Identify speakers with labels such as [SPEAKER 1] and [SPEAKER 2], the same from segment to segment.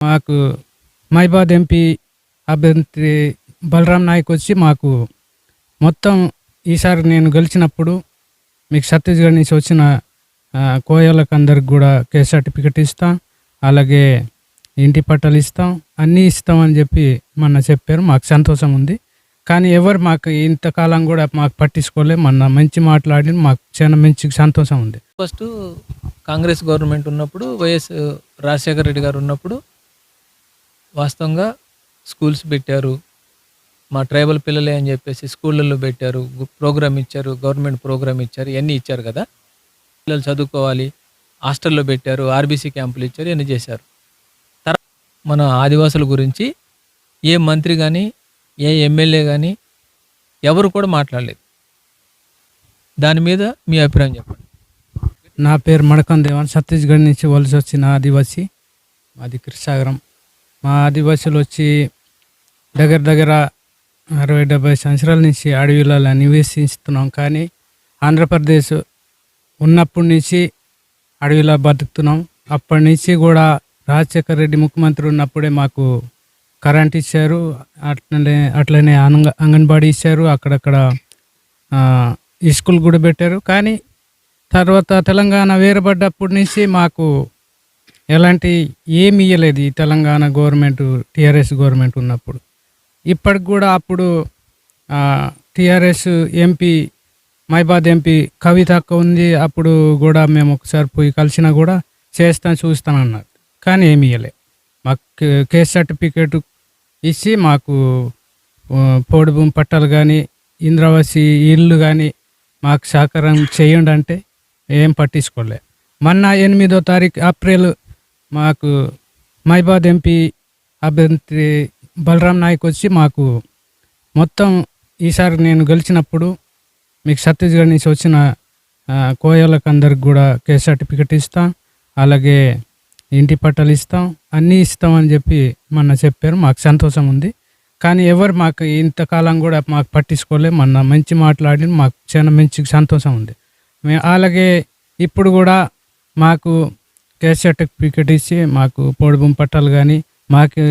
[SPEAKER 1] మాకు మైబాద్ ఎంపీ అభ్యర్థి బలరాం నాయక్ వచ్చి మాకు మొత్తం ఈసారి నేను గెలిచినప్పుడు మీకు ఛత్తీస్గఢ్ నుంచి వచ్చిన కోయలకు అందరికి కూడా కేసు సర్టిఫికెట్ ఇస్తాం అలాగే ఇంటి పట్టాలు ఇస్తాం అన్నీ ఇస్తాం అని చెప్పి మొన్న చెప్పారు. మాకు సంతోషం ఉంది. కానీ ఎవరు మాకు ఇంతకాలం కూడా మాకు పట్టించుకోలే మొన్న మంచి మాట్లాడి మాకు చాలా మంచి సంతోషం ఉంది.
[SPEAKER 2] ఫస్ట్ కాంగ్రెస్ గవర్నమెంట్ ఉన్నప్పుడు వైఎస్ రాజశేఖర రెడ్డి గారు ఉన్నప్పుడు వాస్తవంగా స్కూల్స్ పెట్టారు. మా ట్రైబల్ పిల్లలే అని చెప్పేసి స్కూళ్ళల్లో పెట్టారు. ప్రోగ్రామ్ ఇచ్చారు. గవర్నమెంట్ ప్రోగ్రామ్ ఇచ్చారు. ఇవన్నీ ఇచ్చారు కదా. పిల్లలు చదువుకోవాలి. హాస్టల్లో పెట్టారు. ఆర్బీసీ క్యాంపులు ఇచ్చారు. ఇవన్నీ చేశారు. తర్వాత మన ఆదివాసుల గురించి ఏ మంత్రి కానీ ఏ ఎమ్మెల్యే కానీ ఎవరు కూడా మాట్లాడలేదు. దాని మీద మీ అభిప్రాయం చెప్పండి.
[SPEAKER 1] నా పేరు మడకం దేవన్ ఛత్తీస్గఢ్ నుంచి వలస వచ్చిన ఆదివాసి. మాది కృష్ణాగరం. మా ఆదివాసులు వచ్చి దగ్గర దగ్గర అరవై డెబ్బై సంవత్సరాల నుంచి అడవిలలో నివసిస్తున్నాం. కానీ ఆంధ్రప్రదేశ్ ఉన్నప్పటి నుంచి అడవిలో బతుకుతున్నాం. అప్పటి నుంచి కూడా రాజశేఖర రెడ్డి ముఖ్యమంత్రి ఉన్నప్పుడే మాకు కరెంట్ ఇచ్చారు. అట్లనే అట్లనే అంగ అంగన్వాడీ ఇచ్చారు. అక్కడక్కడ స్కూల్ కూడా పెట్టారు. కానీ తర్వాత తెలంగాణ వేరబడ్డప్పటి నుంచి మాకు ఎలాంటి ఏమి ఇవ్వలేదు ఈ తెలంగాణ గవర్నమెంట్ టీఆర్ఎస్ గవర్నమెంట్ ఉన్నప్పుడు. ఇప్పటికి కూడా అప్పుడు టీఆర్ఎస్ ఎంపీ మైబాద్ ఎంపీ కవిత అక్క ఉంది. అప్పుడు కూడా మేము ఒకసారి పోయి కలిసినా కూడా చేస్తాను చూస్తాం అన్నారు. కానీ ఏమి ఇవ్వలే మాకు కేసు సర్టిఫికేట్ ఇచ్చి మాకు ఆ, పోడు భూమి పట్టాలు కానీ ఇంద్రవాసి ఇల్లు కానీ మాకు సహకారం చేయండి అంటే ఏం పట్టించుకోలే. మొన్న ఎనిమిదో తారీఖు ఏప్రిల్ మాకు మైబాద్ ఎంపీ అభ్యర్థి బలరాం నాయక్ వచ్చి మాకు మొత్తం ఈసారి నేను గెలిచినప్పుడు మీకు ఛత్తీస్గఢ్ నుంచి వచ్చిన కోయలకు అందరికి కూడా కేస్ సర్టిఫికెట్ ఇస్తాం అలాగే ఇంటి పట్టాలు ఇస్తాం అన్నీ ఇస్తాం అని చెప్పి మొన్న చెప్పారు. మాకు సంతోషం ఉంది. కానీ ఎవరు మాకు ఇంతకాలం కూడా మాకు పట్టించుకోలే. మొన్న మంచి మాట్లాడి మాకు చాలా మంచి సంతోషం ఉంది. అలాగే ఇప్పుడు కూడా మాకు కేస్ సర్టిఫికెట్ ఇచ్చి మాకు పొడుపు పట్టాలు కానీ మాకు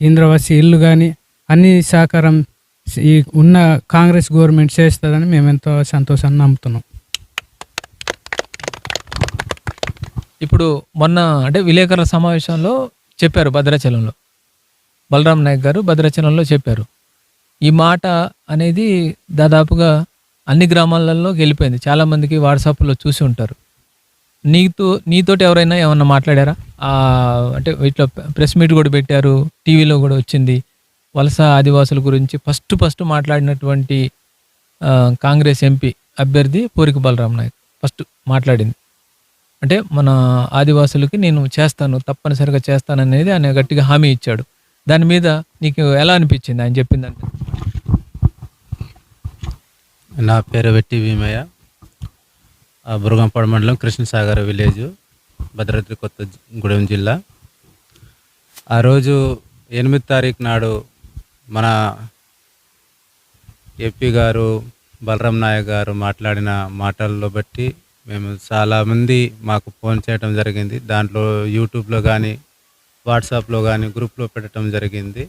[SPEAKER 1] ఇంద్రవాసి ఇల్లు కానీ అన్ని సహకారం ఈ ఉన్న కాంగ్రెస్ గవర్నమెంట్ చేస్తుందని మేము ఎంతో సంతోషాన్ని నమ్ముతున్నాం.
[SPEAKER 2] ఇప్పుడు మొన్న అంటే విలేకరుల సమావేశంలో చెప్పారు భద్రాచలంలో. బలరాం నాయక్ గారు భద్రాచలంలో చెప్పారు. ఈ మాట అనేది దాదాపుగా అన్ని గ్రామాలలో వెళ్ళిపోయింది చాలామందికి వాట్సాప్లో చూసి ఉంటారు. నీతో నీతోటి ఎవరైనా ఏమన్నా మాట్లాడారా? అంటే ఇట్లా ప్రెస్ మీట్ కూడా పెట్టారు టీవీలో కూడా వచ్చింది. వలస ఆదివాసుల గురించి ఫస్ట్ ఫస్ట్ మాట్లాడినటువంటి కాంగ్రెస్ ఎంపీ అభ్యర్థి పూరికి బలరాం నాయక్ ఫస్ట్ మాట్లాడింది. అంటే మన ఆదివాసులకి నేను చేస్తాను తప్పనిసరిగా చేస్తాననేది ఆయన గట్టిగా హామీ ఇచ్చాడు. దాని మీద నీకు ఎలా అనిపించింది ఆయన చెప్పిందంటే?
[SPEAKER 3] నా పేరు వెట్టి భీమయ్య. బురగంపాడు మండలం కృష్ణసాగర్ విలేజ్ భద్రాద్రి కొత్తగూడెం జిల్లా. ఆ రోజు ఎనిమిది తారీఖు నాడు మన ఏపీ గారు బలరాం నాయక్ గారు మాట్లాడిన మాటల్లో బట్టి మేము చాలామంది మాకు ఫోన్ చేయడం జరిగింది. దాంట్లో యూట్యూబ్లో కానీ వాట్సాప్లో కానీ గ్రూప్లో పెట్టడం జరిగింది.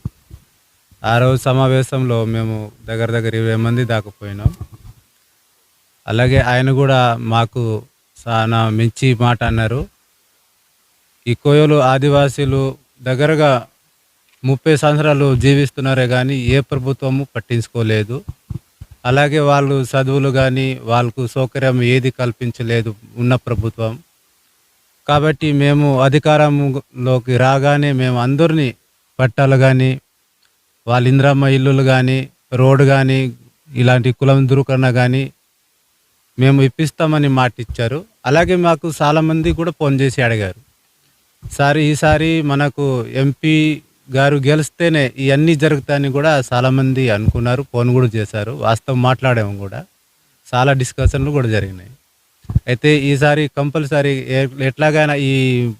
[SPEAKER 3] ఆ రోజు సమావేశంలో మేము దగ్గర దగ్గర ఇరవై మంది దాకా పోయినాం. అలాగే ఆయన కూడా మాకు చాలా మంచి మాట అన్నారు. ఈ కోయలు ఆదివాసీలు దగ్గరగా ముప్పై సంవత్సరాలు జీవిస్తున్నారే కానీ ఏ ప్రభుత్వము పట్టించుకోలేదు. అలాగే వాళ్ళు చదువులు కానీ వాళ్ళకు సౌకర్యం ఏది కల్పించలేదు ఉన్న ప్రభుత్వం. కాబట్టి మేము అధికారంలోకి రాగానే మేము అందరినీ పట్టాలు కానీ వాళ్ళ ఇంద్రమ్మ ఇల్లులు కానీ రోడ్డు కానీ ఇలాంటి కులం దురుకరణ కానీ మేము ఇప్పిస్తామని మాట ఇచ్చారు అలాగే మాకు చాలామంది కూడా ఫోన్ చేసి అడిగారు. సార్ ఈసారి మనకు ఎంపీ గారు గెలిస్తేనే ఇవన్నీ జరుగుతాయని కూడా చాలామంది అనుకున్నారు. ఫోన్ కూడా చేశారు. వాస్తవం మాట్లాడాము కూడా. చాలా డిస్కషన్లు కూడా జరిగినాయి. అయితే ఈసారి కంపల్సరీ ఎట్లాగైనా ఈ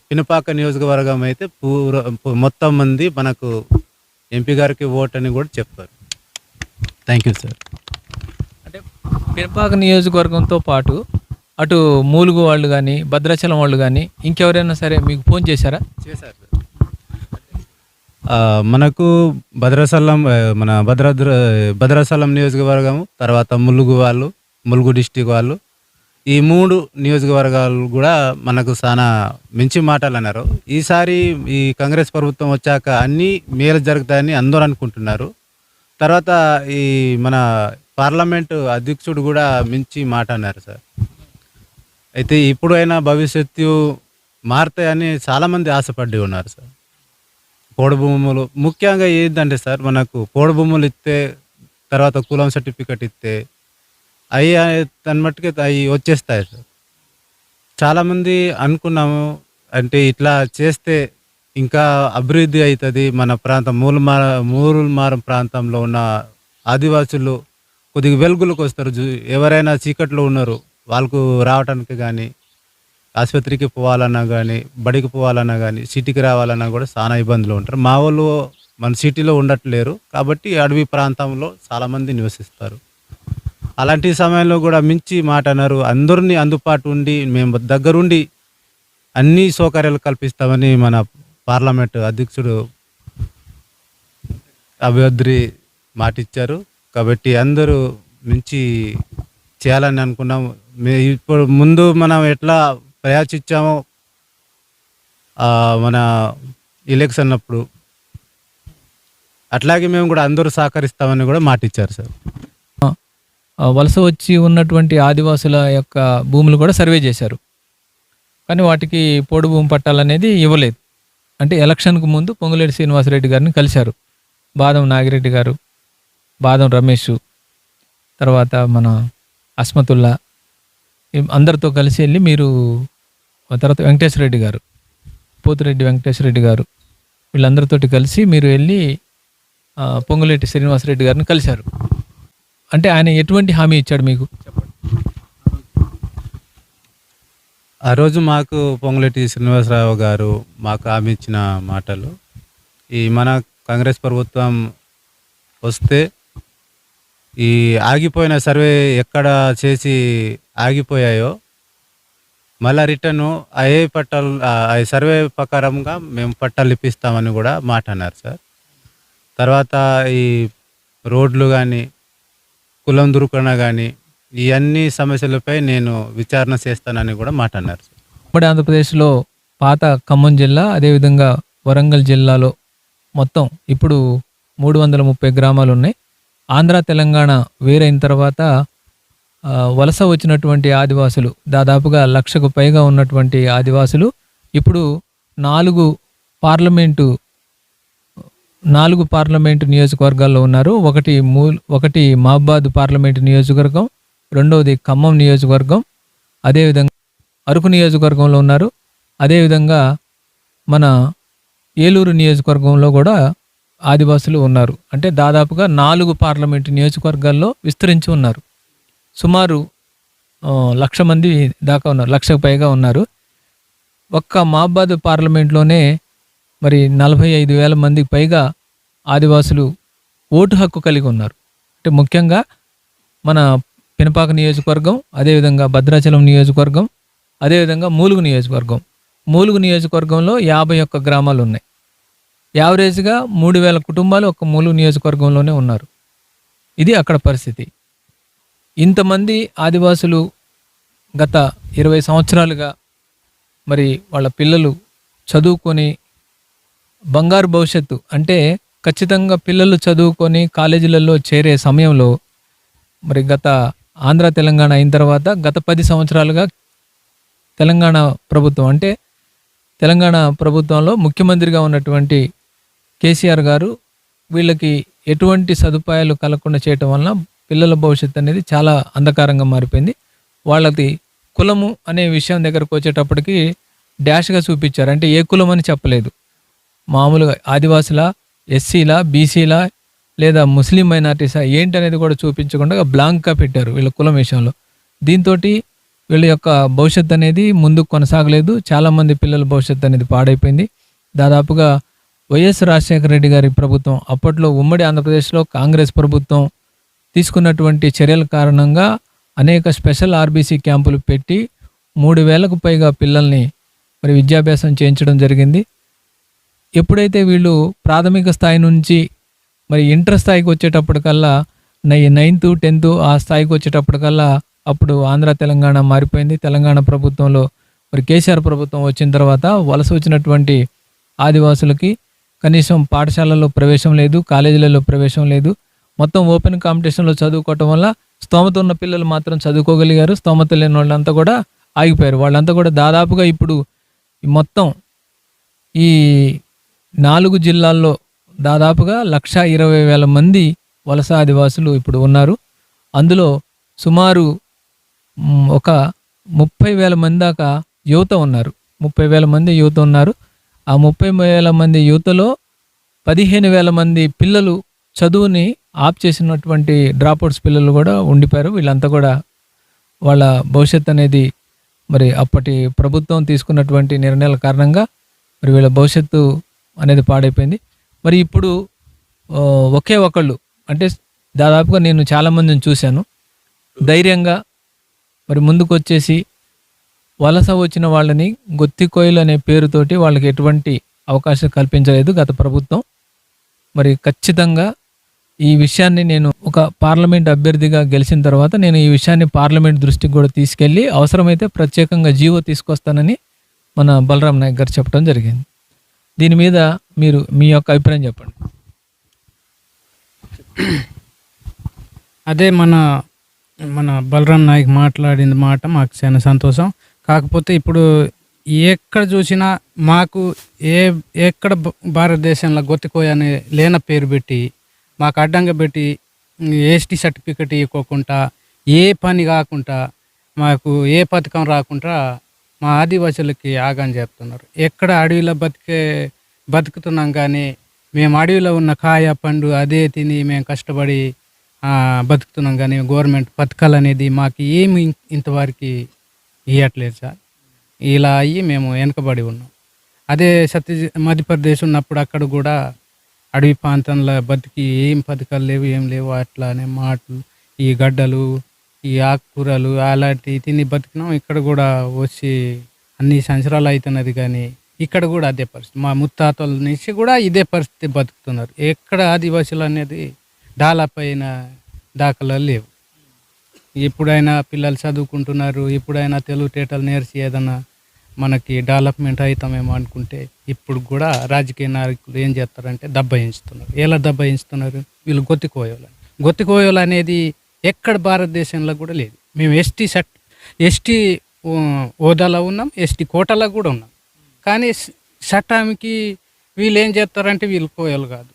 [SPEAKER 3] పినపాక నియోజకవర్గం అయితే పూర మొత్తం మంది మనకు ఎంపీ గారికి ఓట్ అని కూడా చెప్పారు. Thank you sir.
[SPEAKER 2] పినపాక నియోజకవర్గంతో పాటు అటు మూలుగు వాళ్ళు కానీ భద్రాచలం వాళ్ళు కానీ ఇంకెవరైనా సరే మీకు ఫోన్ చేశారా?
[SPEAKER 3] చేశారు మనకు భద్రాచలం మన భద్రాద్ర భద్రాచలం నియోజకవర్గం తర్వాత ములుగు వాళ్ళు ములుగు డిస్టిక్ వాళ్ళు ఈ మూడు నియోజకవర్గాలు కూడా మనకు చాలా మంచి మాటలు అన్నారు ఈసారి ఈ కాంగ్రెస్ ప్రభుత్వం వచ్చాక అన్నీ మేలు జరుగుతాయని అందరూ అనుకుంటున్నారు. తర్వాత ఈ మన పార్లమెంటు అధ్యక్షుడు కూడా మించి మాట అన్నారు సార్. అయితే ఇప్పుడైనా భవిష్యత్తు మారుతాయని చాలామంది ఆశపడి ఉన్నారు సార్. పోడు భూములు ముఖ్యంగా ఏంటంటే సార్ మనకు పోడు భూములు ఇస్తే తర్వాత కులం సర్టిఫికెట్ ఇస్తే అవి దాన్ని మట్టుకే అవి వచ్చేస్తాయి సార్. చాలామంది అనుకున్నాము అంటే ఇట్లా చేస్తే ఇంకా అభివృద్ధి అవుతుంది. మన ప్రాంతం మూలమార మూలమారం ప్రాంతంలో ఉన్న ఆదివాసులు కొద్దిగా వెలుగులోకి వస్తారు. ఎవరైనా చీకట్లో ఉన్నారు వాళ్ళకు రావడానికి కానీ ఆసుపత్రికి పోవాలన్నా కానీ బడికి పోవాలన్నా కానీ సిటీకి రావాలన్నా కూడా చాలా ఇబ్బందులు ఉంటారు. మా వాళ్ళు మన సిటీలో ఉండట్లేరు కాబట్టి అడవి ప్రాంతంలో చాలామంది నివసిస్తారు. అలాంటి సమయంలో కూడా మించి మాట అన్నారు అందరినీ అందుబాటు ఉండి మేము దగ్గరుండి అన్ని సౌకర్యాలు కల్పిస్తామని మన పార్లమెంట్ అధ్యక్షుడు అభివృద్ధి మాట ఇచ్చారు కాబట్టి అందరూ మంచి చేయాలని అనుకున్నాం. మేము ఇప్పుడు ముందు మనం ఎట్లా ప్రయాసించామో మన ఎలక్షన్ అప్పుడు అట్లాగే మేము కూడా అందరూ సహకరిస్తామని కూడా మాట ఇచ్చారు సార్
[SPEAKER 2] వలస వచ్చి ఉన్నటువంటి ఆదివాసుల యొక్క భూములు కూడా సర్వే చేశారు. కానీ వాటికి పోడు భూమి పట్టాలనేది ఇవ్వలేదు. అంటే ఎలక్షన్కు ముందు పొంగులేటి శ్రీనివాసరెడ్డి గారిని కలిశారు. బాదం నాగిరెడ్డి గారు బాదం రమేష్ తర్వాత మన అస్మతుల్లా అందరితో కలిసి వెళ్ళి మీరు ఆ తర్వాత వెంకటేశ్వర రెడ్డి గారు పోతిరెడ్డి వెంకటేశ్వర రెడ్డి గారు వీళ్ళందరితోటి కలిసి మీరు వెళ్ళి ఆ, పొంగులేటి శ్రీనివాసరెడ్డి గారిని కలిశారు. అంటే ఆయన ఎటువంటి హామీ ఇచ్చాడు మీకు? చెప్పండి
[SPEAKER 3] ఆ రోజు మాకు పొంగులేటి శ్రీనివాసరావు గారు మాకు హామీ ఇచ్చిన మాటలు. ఈ మన కాంగ్రెస్ ప్రభుత్వం వస్తే ఈ ఆగిపోయిన సర్వే ఎక్కడ చేసి ఆగిపోయాయో మళ్ళా రిటర్న్ అయ్యే పట్టాలు ఆ సర్వే ప్రకారంగా మేము పట్టాలు ఇప్పిస్తామని కూడా మాట అన్నారు సార్. తర్వాత ఈ రోడ్లు కానీ కులం దుర్కణ కానీ ఈ అన్ని సమస్యలపై నేను విచారణ చేస్తానని కూడా మాట అన్నారు సార్.
[SPEAKER 2] ఆంధ్రప్రదేశ్లో పాత ఖమ్మం జిల్లా అదేవిధంగా వరంగల్ జిల్లాలో మొత్తం ఇప్పుడు మూడు వందల ముప్పై గ్రామాలు ఉన్నాయి. ఆంధ్ర తెలంగాణ వేరైన తర్వాత వలస వచ్చినటువంటి ఆదివాసులు దాదాపుగా లక్షకు పైగా ఉన్నటువంటి ఆదివాసులు ఇప్పుడు నాలుగు పార్లమెంటు నాలుగు పార్లమెంటు నియోజకవర్గాల్లో ఉన్నారు. ఒకటి మూల్ ఒకటి మహబాద్ పార్లమెంటు నియోజకవర్గం రెండవది ఖమ్మం నియోజకవర్గం అదేవిధంగా అరకు నియోజకవర్గంలో ఉన్నారు. అదేవిధంగా మన ఏలూరు నియోజకవర్గంలో కూడా ఆదివాసులు ఉన్నారు. అంటే దాదాపుగా నాలుగు పార్లమెంటు నియోజకవర్గాల్లో విస్తరించి ఉన్నారు. సుమారు లక్ష మంది దాకా ఉన్నారు లక్షకు పైగా ఉన్నారు. ఒక్క మహబాద్ పార్లమెంట్లోనే మరి నలభై ఐదు వేల మందికి పైగా ఆదివాసులు ఓటు హక్కు కలిగి ఉన్నారు. అంటే ముఖ్యంగా మన పినపాక నియోజకవర్గం అదేవిధంగా భద్రాచలం నియోజకవర్గం అదేవిధంగా మూలుగు నియోజకవర్గం. మూలుగు నియోజకవర్గంలో యాభై ఒక్క గ్రామాలు ఉన్నాయి. యావరేజ్గా మూడు వేల కుటుంబాలు ఒక మూలు నియోజకవర్గంలోనే ఉన్నారు. ఇది అక్కడ పరిస్థితి. ఇంతమంది ఆదివాసులు గత ఇరవై సంవత్సరాలుగా మరి వాళ్ళ పిల్లలు చదువుకొని బంగారు భవిష్యత్తు అంటే ఖచ్చితంగా పిల్లలు చదువుకొని కాలేజీలలో చేరే సమయంలో మరి గత ఆంధ్ర తెలంగాణ అయిన తర్వాత గత పది సంవత్సరాలుగా తెలంగాణ ప్రభుత్వం అంటే తెలంగాణ ప్రభుత్వంలో ముఖ్యమంత్రిగా ఉన్నటువంటి కేసీఆర్ గారు వీళ్ళకి ఎటువంటి సదుపాయాలు కలగకుండా చేయటం వలన పిల్లల భవిష్యత్తు అనేది చాలా అంధకారంగా మారిపోయింది. వాళ్ళది కులము అనే విషయం దగ్గరకు వచ్చేటప్పటికి డాష్గా చూపించారు. అంటే ఏ కులం అని చెప్పలేదు. మామూలుగా ఆదివాసుల ఎస్సీలా బీసీలా లేదా ముస్లిం మైనార్టీసా ఏంటి అనేది కూడా చూపించకుండా బ్లాంక్గా పెట్టారు వీళ్ళ కులం విషయంలో. దీంతో వీళ్ళ యొక్క భవిష్యత్తు అనేది ముందుకు కొనసాగలేదు. చాలామంది పిల్లల భవిష్యత్తు అనేది పాడైపోయింది. దాదాపుగా వైఎస్ రాజశేఖర రెడ్డి గారి ప్రభుత్వం అప్పట్లో ఉమ్మడి ఆంధ్రప్రదేశ్లో కాంగ్రెస్ ప్రభుత్వం తీసుకున్నటువంటి చర్యల కారణంగా అనేక స్పెషల్ ఆర్బీసీ క్యాంపులు పెట్టి మూడు వేలకు పైగా పిల్లల్ని మరి విద్యాభ్యాసం చేయించడం జరిగింది. ఎప్పుడైతే వీళ్ళు ప్రాథమిక స్థాయి నుంచి మరి ఇంటర్ స్థాయికి వచ్చేటప్పటికల్లా నై నైన్త్ టెన్త్ ఆ స్థాయికి వచ్చేటప్పటికల్లా అప్పుడు ఆంధ్ర తెలంగాణ మారిపోయింది. తెలంగాణ ప్రభుత్వంలో మరి కేసీఆర్ ప్రభుత్వం వచ్చిన తర్వాత వలస వచ్చినటువంటి ఆదివాసులకి కనీసం పాఠశాలలో ప్రవేశం లేదు కాలేజీలలో ప్రవేశం లేదు. మొత్తం ఓపెన్ కాంపిటీషన్లో చదువుకోవటం వల్ల స్తోమత ఉన్న పిల్లలు మాత్రం చదువుకోగలిగారు. స్తోమత లేని వాళ్ళంతా కూడా ఆగిపోయారు. వాళ్ళంతా కూడా దాదాపుగా ఇప్పుడు మొత్తం ఈ నాలుగు జిల్లాల్లో దాదాపుగా లక్ష ఇరవై వేల మంది వలస ఆదివాసులు ఇప్పుడు ఉన్నారు. అందులో సుమారు ఒక ముప్పై వేల మంది దాకా యువత ఉన్నారు. ముప్పై వేల మంది యువత ఉన్నారు. ఆ ముప్పై వేల మంది యువతలో పదిహేను వేల మంది పిల్లలు చదువుని ఆప్ చేసినటువంటి డ్రాప్అవుట్స్ పిల్లలు కూడా ఉండిపోయారు. వీళ్ళంతా కూడా వాళ్ళ భవిష్యత్ అనేది మరి అప్పటి ప్రభుత్వం తీసుకున్నటువంటి నిర్ణయాల కారణంగా మరి వీళ్ళ భవిష్యత్తు అనేది పాడైపోయింది. మరి ఇప్పుడు ఒకే ఒకళ్ళు అంటే దాదాపుగా నేను చాలామందిని చూశాను. ధైర్యంగా మరి ముందుకు వచ్చేసి వలస వచ్చిన వాళ్ళని గొత్తికోయలు అనే పేరుతోటి వాళ్ళకి ఎటువంటి అవకాశం కల్పించలేదు గత ప్రభుత్వం. మరి ఖచ్చితంగా ఈ విషయాన్ని నేను ఒక పార్లమెంట్ అభ్యర్థిగా గెలిచిన తర్వాత నేను ఈ విషయాన్ని పార్లమెంట్ దృష్టికి కూడా తీసుకెళ్ళి అవసరమైతే ప్రత్యేకంగా జీవో తీసుకొస్తానని మన బలరాం నాయక్ గారు చెప్పడం జరిగింది. దీని మీద మీరు మీ యొక్క అభిప్రాయం చెప్పండి.
[SPEAKER 1] అదే మన మన బలరాం నాయక్ మాట్లాడిన మాట మాకు చాలా సంతోషం. కాకపోతే ఇప్పుడు ఎక్కడ చూసినా మాకు ఏ ఎక్కడ భ- భారతదేశంలో గొత్తికోయ అనే లేన పేరు పెట్టి మాకు అడ్డంగా పెట్టి ఎస్టీ సర్టిఫికెట్ ఇవ్వకుండా ఏ పని కాకుండా మాకు ఏ పథకం రాకుండా మా ఆదివాసులకి ఆగాని చెప్తున్నారు ఎక్కడ అడవిలో బతికే బతుకుతున్నాం కానీ మేము అడవిలో ఉన్న కాయ పండు అదే తిని మేము కష్టపడి బతుకుతున్నాం కానీ గవర్నమెంట్ పథకాలు అనేది మాకు ఏమి ఇంతవరకు ఇవ్వట్లేదు సార్. ఇలా అయ్యి మేము వెనకబడి ఉన్నాం. అదే సత్య మధ్యప్రదేశ్ ఉన్నప్పుడు అక్కడ కూడా అడవి ప్రాంతంలో బతికి ఏం పథకాలు లేవు ఏం లేవు. అట్లానే మాటలు ఈ గడ్డలు ఈ ఆకుకూరలు అలాంటివి తిని బతికినాం. ఇక్కడ కూడా వచ్చి అన్ని సంవత్సరాలు అవుతున్నది కానీ ఇక్కడ కూడా అదే పరిస్థితి. మా ముత్తాతల నుంచి కూడా ఇదే పరిస్థితి బతుకుతున్నారు. ఎక్కడ ఆదివాసులు అనేది డెవలప్ అయిన దాఖలాలు లేవు. ఎప్పుడైనా పిల్లలు చదువుకుంటున్నారు ఎప్పుడైనా తెలుగుటేటలు నేర్చి ఏదైనా మనకి డెవలప్మెంట్ అవుతామేమో అనుకుంటే ఇప్పుడు కూడా రాజకీయ నాయకులు ఏం చేస్తారంటే దబ్బాయించుతున్నారు ఎలా దబ్బాయించుతున్నారు వీళ్ళు గొత్తికోయోలు. గొత్తికోయోలు అనేది ఎక్కడ భారతదేశంలో కూడా లేదు. మేము ఎస్టీ సట్ ఎస్టీ హోదాలో ఉన్నాం ఎస్టీ కోటలో కూడా ఉన్నాం. కానీ చట్టానికి వీళ్ళు ఏం చేస్తారంటే వీళ్ళు కోయలు కాదు.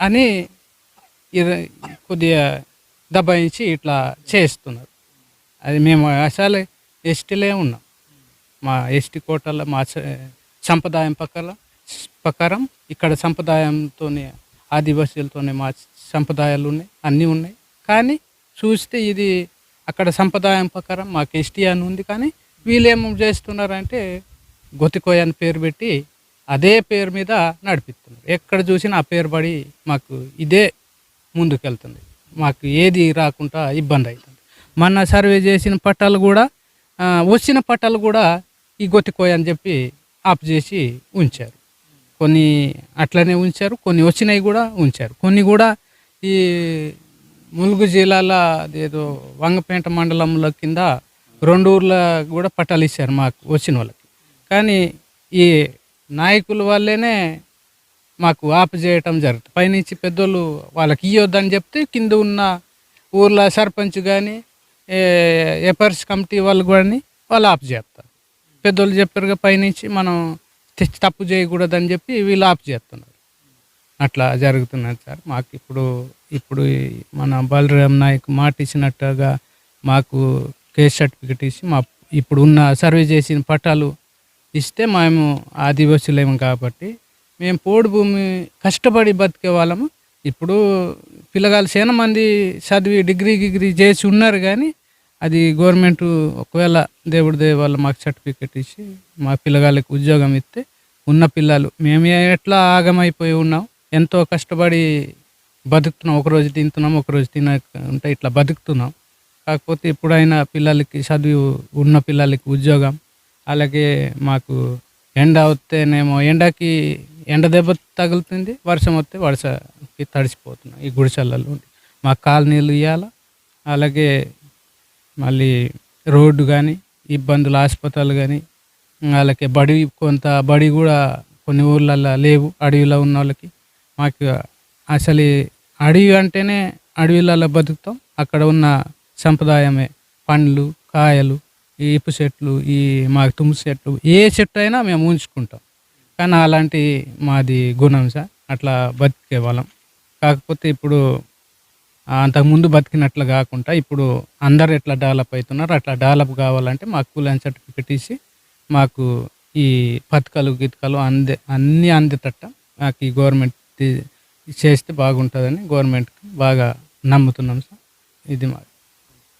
[SPEAKER 1] అని ఇది కొద్దిగా దబాయించి ఇట్లా చేస్తున్నారు. అది మేము అసలు ఎస్టీలే ఉన్నాం. మా ఎస్టీ కోటల్లో మా సంప్రదాయం పక్కల ప్రకారం ఇక్కడ సంప్రదాయంతోనే ఆదివాసీలతోనే మా సంప్రదాయాలు ఉన్నాయి అన్నీ ఉన్నాయి. కానీ చూస్తే ఇది అక్కడ సంప్రదాయం ప్రకారం మాకు ఎస్టీ అని ఉంది కానీ వీళ్ళు చేస్తున్నారంటే గొతికోయ అని పేరు పెట్టి అదే పేరు మీద నడిపిస్తున్నారు. ఎక్కడ చూసినా ఆ పేరు పడి మాకు ఇదే ముందుకెళ్తుంది. మాకు ఏది రాకుండా ఇబ్బంది అవుతుంది మొన్న సర్వే చేసిన పట్టాలు కూడా వచ్చిన పట్టాలు కూడా ఈ గొత్తికోయ చెప్పి ఆఫ్ చేసి ఉంచారు. కొన్ని అట్లనే ఉంచారు కొన్ని వచ్చినవి కూడా ఉంచారు. కొన్ని కూడా ఈ ములుగు జిల్లాల అదేదో వంగపేంట మండలంలో కింద రెండు ఊర్ల కూడా పట్టాలు ఇచ్చారు మాకు వచ్చిన వాళ్ళకి. కానీ ఈ నాయకుల వల్లనే మాకు ఆపు చేయటం జరుగుతుంది. పైనుంచి పెద్దోళ్ళు వాళ్ళకి ఇవ్వద్దని చెప్తే కింద ఉన్న ఊర్లో సర్పంచ్ కానీ ఎపర్స్ కమిటీ వాళ్ళు కానీ వాళ్ళు ఆపు చేస్తారు. పెద్దోళ్ళు చెప్పారుగా పైనుంచి మనం తెచ్చి తప్పు చేయకూడదని చెప్పి వీళ్ళు ఆపు చేస్తున్నారు. అట్లా జరుగుతున్నది సార్. మాకు ఇప్పుడు ఇప్పుడు ఈ మన బలరాం నాయక్ మాట ఇచ్చినట్టుగా మాకు కేస్ సర్టిఫికెట్ ఇచ్చి మా ఇప్పుడు ఉన్న సర్వే చేసిన పట్టాలు ఇస్తే మేము ఆదివాసులేము కాబట్టి మేము పోడు భూమి కష్టపడి బతికే వాళ్ళము. ఇప్పుడు పిల్లగాళ్ళు చాలా మంది చదివి డిగ్రీ గిగ్రీ చేసి ఉన్నారు కానీ అది గవర్నమెంట్ ఒకవేళ దేవుడి దయ వల్ల మాకు సర్టిఫికెట్ ఇచ్చి మా పిల్లగాళ్ళకి ఉద్యోగం ఇస్తే ఉన్న పిల్లలు మేము ఎట్లా ఆగమైపోయి ఉన్నాం. ఎంతో కష్టపడి బతుకుతున్నాం. ఒకరోజు తింటున్నాం ఒకరోజు తినక ఉంటే ఇట్లా బతుకుతున్నాం. కాకపోతే ఎప్పుడైనా పిల్లలకి చదువు ఉన్న పిల్లలకి ఉద్యోగం అలాగే మాకు ఎండ వస్తేనేమో ఎండకి ఎండ దెబ్బ తగులుతుంది వర్షం వస్తే వర్షకి తడిసిపోతున్నాం ఈ గుడిసెలలో ఉండి. మాకు కాలనీలు ఇవ్వాల అలాగే మళ్ళీ రోడ్డు కానీ ఇబ్బందులు ఆసుపత్రులు కానీ వాళ్ళకి బడి కొంత బడి కూడా కొన్ని ఊర్లలో లేవు అడవిలో ఉన్న వాళ్ళకి. మాకు అసలు అడవి అంటేనే అడవిలలో బతుకుతాం అక్కడ ఉన్న సంప్రదాయమే. పండ్లు కాయలు ఈ ఇప్పు చెట్లు ఈ మాకు తుమ్ము చెట్లు ఏ చెట్టు అయినా మేము ఉంచుకుంటాం కానీ అలాంటి మాది గుణం సార్ అట్లా బతికే వాళ్ళం. కాకపోతే ఇప్పుడు అంతకుముందు బతికినట్లు కాకుండా ఇప్పుడు అందరు ఎట్లా డెవలప్ అవుతున్నారు అట్లా డెవలప్ కావాలంటే మాకు కూలన్ సర్టిఫికెట్ ఇచ్చి మాకు ఈ పథకాలు గితకాలు అందే అన్నీ అందేటట్ట మాకు ఈ గవర్నమెంట్ చేస్తే బాగుంటుందని గవర్నమెంట్కి బాగా నమ్ముతున్నాం సార్. ఇది మా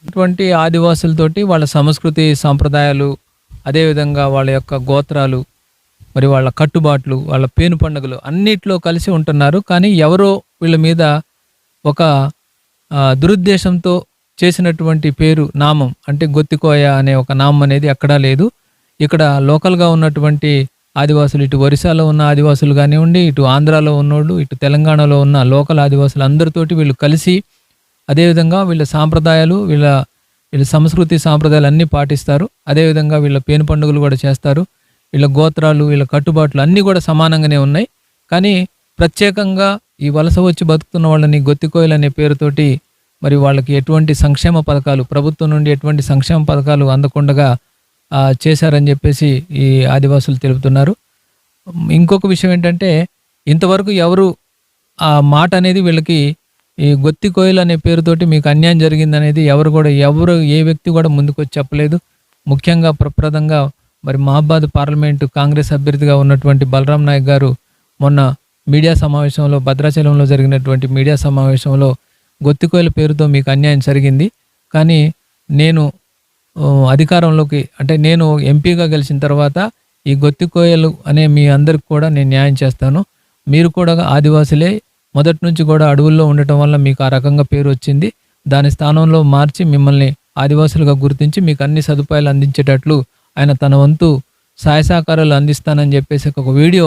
[SPEAKER 2] ఇటువంటి ఆదివాసులతోటి వాళ్ళ సంస్కృతి సాంప్రదాయాలు అదేవిధంగా వాళ్ళ యొక్క గోత్రాలు మరి వాళ్ళ కట్టుబాట్లు వాళ్ళ పేను పండుగలు అన్నిట్లో కలిసి ఉంటున్నారు. కానీ ఎవరో వీళ్ళ మీద ఒక దురుద్దేశంతో చేసినటువంటి పేరు నామం అంటే గొత్తికోయ అనే ఒక నామం అనేది ఎక్కడా లేదు. ఇక్కడ లోకల్గా ఉన్నటువంటి ఆదివాసులు ఇటు ఒరిస్సాలో ఉన్న ఆదివాసులు కానివ్వండి ఇటు ఆంధ్రాలో ఉన్నోళ్ళు ఇటు తెలంగాణలో ఉన్న లోకల్ ఆదివాసులు అందరితోటి వీళ్ళు కలిసి అదేవిధంగా వీళ్ళ సాంప్రదాయాలు వీళ్ళ వీళ్ళ సంస్కృతి సాంప్రదాయాలు అన్నీ పాటిస్తారు. అదేవిధంగా వీళ్ళ పేను పండుగలు కూడా చేస్తారు. వీళ్ళ గోత్రాలు వీళ్ళ కట్టుబాట్లు అన్నీ కూడా సమానంగానే ఉన్నాయి. కానీ ప్రత్యేకంగా ఈ వలస వచ్చి బతుకుతున్న వాళ్ళని గొత్తికోయలు అనే పేరుతోటి మరి వాళ్ళకి ఎటువంటి సంక్షేమ పథకాలు ప్రభుత్వం నుండి ఎటువంటి సంక్షేమ పథకాలు అందకుండగా చేశారని చెప్పేసి ఈ ఆదివాసులు తెలుపుతున్నారు. ఇంకొక విషయం ఏంటంటే ఇంతవరకు ఎవరు ఆ మాట అనేది వీళ్ళకి ఈ గొత్తి కోయిల్ అనే పేరుతోటి మీకు అన్యాయం జరిగిందనేది ఎవరు కూడా ఎవరు ఏ వ్యక్తి కూడా ముందుకు వచ్చి చెప్పలేదు. ముఖ్యంగా ప్రప్రదంగా మరి మహాబాద్ పార్లమెంటు కాంగ్రెస్ అభ్యర్థిగా ఉన్నటువంటి బలరాం నాయక్ గారు మొన్న మీడియా సమావేశంలో భద్రాచలంలో జరిగినటువంటి మీడియా సమావేశంలో గొత్తికోయల పేరుతో మీకు అన్యాయం జరిగింది. కానీ నేను అధికారంలోకి అంటే నేను ఎంపీగా గెలిచిన తర్వాత ఈ గొత్తికోయలు అనే మీ అందరికి కూడా నేను న్యాయం చేస్తాను. మీరు కూడా ఆదివాసులే మొదటి నుంచి కూడా అడవుల్లో ఉండటం వల్ల మీకు ఆ రకంగా పేరు వచ్చింది. దాని స్థానంలో మార్చి మిమ్మల్ని ఆదివాసులుగా గుర్తించి మీకు అన్ని సదుపాయాలు అందించేటట్లు ఆయన తన వంతు సహాయ సహకారాలు అందిస్తానని చెప్పేసి ఒక వీడియో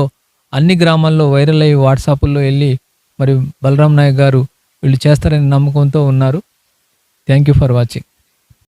[SPEAKER 2] అన్ని గ్రామాల్లో వైరల్ అయ్యి వాట్సాప్లో వెళ్ళి మరి బలరాం నాయక్ గారు వీళ్ళు చేస్తారనే నమ్మకంతో ఉన్నారు. Thank you for watching